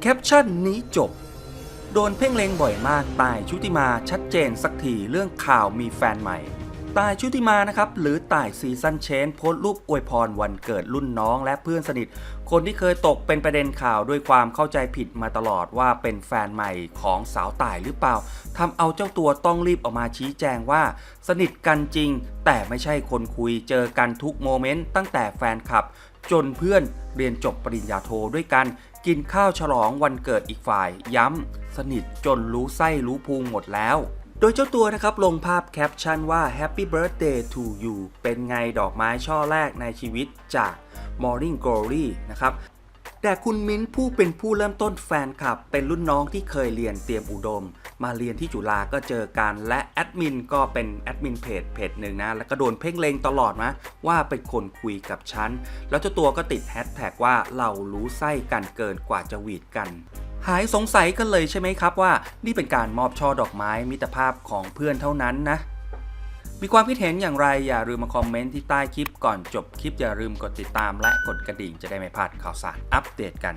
แคปชั่นนี้จบ โดนเพ่งเลงบ่อยมากตายชุติมาชัดเจนสักทีเรื่องข่าวมีแฟนใหม่ ตายชุติมานะครับหรือตายซีซันเชนโพสต์รูปอวยพรวันเกิดรุ่นน้องและเพื่อนสนิท คนที่เคยตกเป็นประเด็นข่าวด้วยความเข้าใจผิดมาตลอดว่าเป็นแฟนใหม่ของสาวตายหรือเปล่าทำเอาเจ้าตัวต้องรีบออกมาชี้แจงว่า สนิทกันจริง แต่ไม่ใช่คนคุยเจอกันทุกโมเมนต์ตั้งแต่แฟนคลับ จนเพื่อนเรียนจบปริญญาโทด้วยกัน กินข้าวฉลองวันเกิดอีกฝ่าย ย้ำสนิทจนรู้ไส้รู้พุงหมดแล้ว โดยเจ้าตัวนะครับลงภาพแคปชั่นว่า Happy Birthday to you เป็นไงดอกไม้ช่อแรกในชีวิตจาก Morning Glory นะครับแต่คุณมิ้นผู้เป็นผู้เริ่มต้นแฟนคลับ เป็นรุ่นน้องที่เคยเรียนเตรียมอุดม มาเรียนที่จุฬาก็เจอกันและแอดมินก็เป็นแอดมินเพจเพจหนึ่งนะ แล้วก็โดนเพ่งเลงตลอดนะ ว่าเป็นคนคุยกับฉัน แล้วเจ้าตัวก็ติดแฮชแท็กว่าเรารู้ไส้กันเกินกว่าจะหวีดกัน หายสงสัยกันเลยใช่ไหมครับว่า นี่เป็นการมอบช่อดอกไม้มิตรภาพของเพื่อนเท่านั้นนะ มีความคิดเห็นอย่างไรอย่าลืมมาคอมเมนต์ที่ใต้คลิปก่อนจบคลิปอย่าลืมกดติดตามและกดกระดิ่งจะได้ไม่พลาดข่าวสารอัปเดตกัน